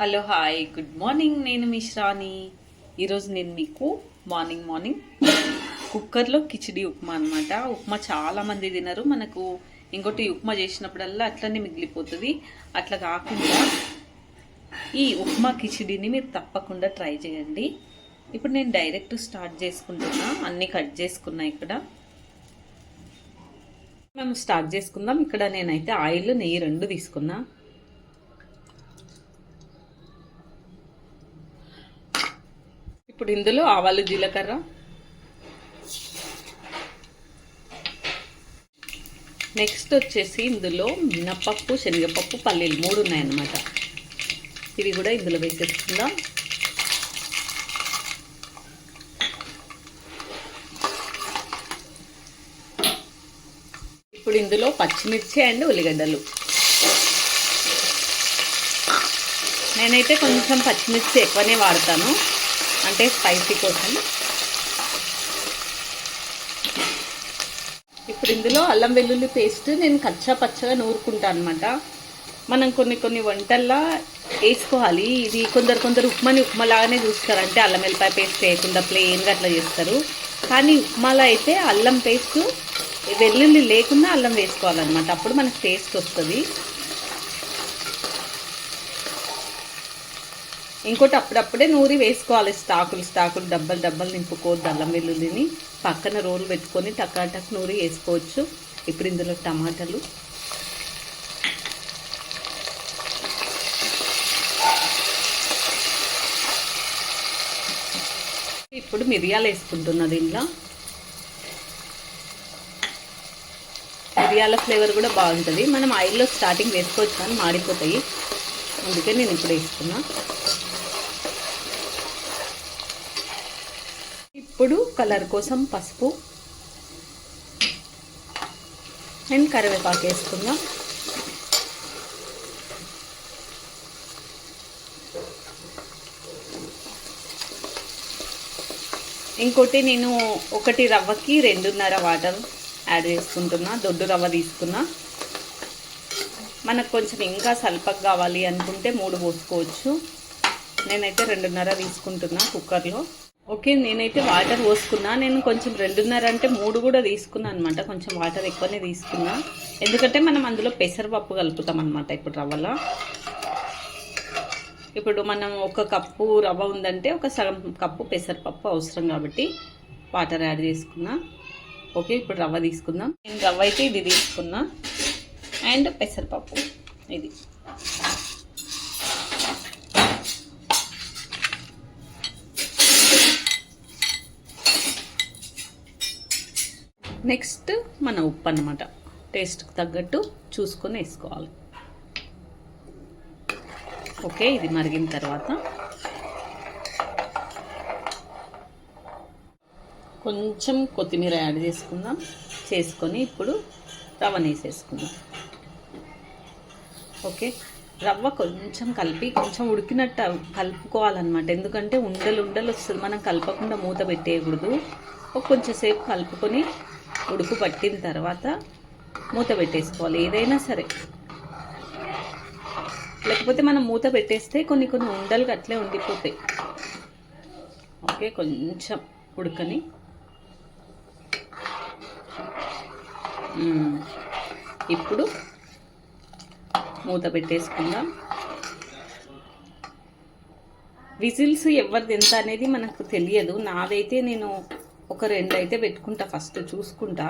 Hello hi good morning. నేను మిశ్రాని ఈరోజు నేను మీకు మార్నింగ్ మార్నింగ్ కుక్కర్లో కిచిడి ఉప్మా అనమాట ఉప్మా చాలా మంది తినరు. మనకు ఇంకోటి ఉప్మా చేసినప్పుడల్లా అట్లనే మిగిలిపోతుంది. అట్లా కాకుండా ఈ ఉప్మా కిచిడిని మీరు తప్పకుండా ట్రై చేయండి. ఇప్పుడు నేను డైరెక్ట్ స్టార్ట్ చేసుకుంటున్నా. అన్నీ కట్ చేసుకున్నా ఇక్కడ. మేము స్టార్ట్ చేసుకుందాం. ఇక్కడ నేనైతే ఆయిల్ నెయ్యి రెండు తీసుకున్నా. ఇప్పుడు ఇందులో ఆవాలు జీలకర్ర. నెక్స్ట్ వచ్చేసి ఇందులో మినపప్పు శనగపప్పు పల్లీలు మూడు ఉన్నాయన్నమాట. ఇవి కూడా ఇందులో వేసేసుకుందాం. ఇప్పుడు ఇందులో పచ్చిమిర్చి అండ్ ఉల్లిగడ్డలు. నేనైతే కొంచెం పచ్చిమిర్చి ఎక్కువనే వాడతాను. అంటే స్పైసీ కోసం. ఇప్పుడు ఇందులో అల్లం వెల్లుల్లి పేస్ట్ నేను కచ్చా పచ్చగా నూరుకుంటాను అనమాట మనం కొన్ని కొన్ని వంటల్లో వేసుకోవాలి. ఇది కొందరు కొందరు ఉప్మాని ఉప్మాలాగానే చూస్తారు. అంటే అల్లం వెల్లిపాయ పేస్ట్ వేయకుండా ప్లెయిన్గా అట్లా చేస్తారు. కానీ ఉప్మాలో అయితే అల్లం పేస్ట్ వెల్లుల్లి లేకుండా అల్లం వేసుకోవాలన్నమాట. అప్పుడు మనకు టేస్ట్ వస్తుంది. ఇంకోటి అప్పుడప్పుడే నూరి వేసుకోవాలి. స్టాకులు స్టాకులు డబ్బలు డబ్బలు నింపుకోవద్దు. అల్లం వెల్లుల్లిని పక్కన రోలు పెట్టుకొని టకాటక్ నూరి వేసుకోవచ్చు. ఇప్పుడు ఇందులో టమాటాలు. ఇప్పుడు మిరియాలు వేసుకుంటున్నా దీనిలో మిరియాల ఫ్లేవర్ కూడా బాగుంటుంది. మనం ఆయిల్లో స్టార్టింగ్ వేసుకోవచ్చు కానీ మాడిపోతాయి. అందుకే నేను ఇప్పుడు వేసుకున్నా. ఇప్పుడు కలర్ కోసం పసుపు అండ్ కరివేపాకు వేసుకుందాం. ఇంకోటి నేను ఒకటి రవ్వకి రెండున్నర వాటర్ యాడ్ చేసుకుంటున్నా దొడ్డు రవ్వ తీసుకున్నా. మనకు కొంచెం ఇంకా సల్పకు కావాలి అనుకుంటే మూడు పోసుకోవచ్చు. నేనైతే రెండున్నర తీసుకుంటున్నా కుక్కర్లో. ఓకే నేనైతే వాటర్ పోసుకున్నా. నేను కొంచెం రెండున్నర అంటే మూడు కూడా తీసుకున్నా అనమాట కొంచెం వాటర్ ఎక్కువనే తీసుకున్నా. ఎందుకంటే మనం అందులో పెసరపప్పు కలుపుతాం అనమాట ఇప్పుడు రవ్వలో. ఇప్పుడు మనం ఒక కప్పు రవ్వ ఉందంటే ఒక సగం కప్పు పెసరపప్పు అవసరం కాబట్టి వాటర్ యాడ్ చేసుకున్నా. ఓకే ఇప్పుడు రవ్వ తీసుకుందాం. నేను రవ్వ అయితే ఇది తీసుకున్నా. అండ్ పెసరపప్పు ఇది. నెక్స్ట్ మన ఉప్పు అన్నమాట టేస్ట్కి తగ్గట్టు చూసుకొని వేసుకోవాలి. ఓకే ఇది మరిగిన తర్వాత. కొంచెం కొత్తిమీర యాడ్ చేసుకుందాం. చేసుకొని ఇప్పుడు రవ్వ వేసేసుకుందాం ఓకే రవ్వ కొంచెం కలిపి కొంచెం ఉడికినట్టు కలుపుకోవాలన్నమాట. ఎందుకంటే ఉండలు ఉండలు వస్తుంది మనం కలపకుండా మూత పెట్టేయకూడదు. కొంచెంసేపు కలుపుకొని ఉడుకు పట్టిన తర్వాత మూత పెట్టేసుకోవాలి ఏదైనా సరే. లేకపోతే మనం మూత పెట్టేస్తే కొన్ని కొన్ని ఉండలు అట్లే ఉండిపోతాయి. ఓకే కొంచెం ఉడకని. ఇప్పుడు మూత పెట్టేసుకుందాం. విజిల్స్ ఎవరిది ఎంత అనేది మనకు తెలియదు. నాదైతే నేను ఒక రెండు అయితే పెట్టుకుంటా ఫస్ట్ చూసుకుంటా.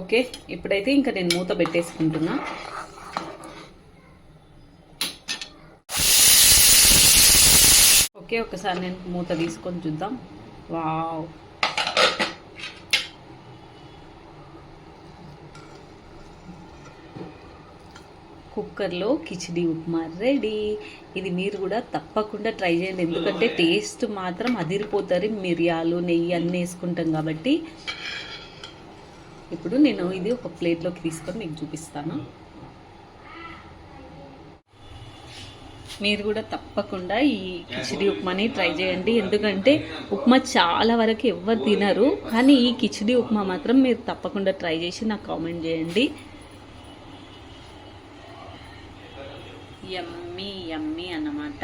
ఓకే ఇప్పుడైతే ఇంకా నేను మూత పెట్టేసుకుంటున్నా. ఓకే ఒకసారి నేను మూత తీసుకొని చూద్దాం. వావ్. కుక్కర్లో కిచిడి ఉప్మా రెడీ. ఇది మీరు కూడా తప్పకుండా ట్రై చేయండి. ఎందుకంటే టేస్ట్ మాత్రం అదిరిపోతారు మిరియాలు నెయ్యి అన్నీ వేసుకుంటాం కాబట్టి. ఇప్పుడు నేను ఇది ఒక ప్లేట్లోకి తీసుకొని మీకు చూపిస్తాను. మీరు కూడా తప్పకుండా ఈ కిచిడి ఉప్మాని ట్రై చేయండి. ఎందుకంటే ఉప్మా చాలా వరకు ఎవ్వరు తినరు. కానీ ఈ కిచిడి ఉప్మా మాత్రం మీరు తప్పకుండా ట్రై చేసి నాకు కామెంట్ చేయండి. యమ్మీ యమ్మీ అన్నమాట.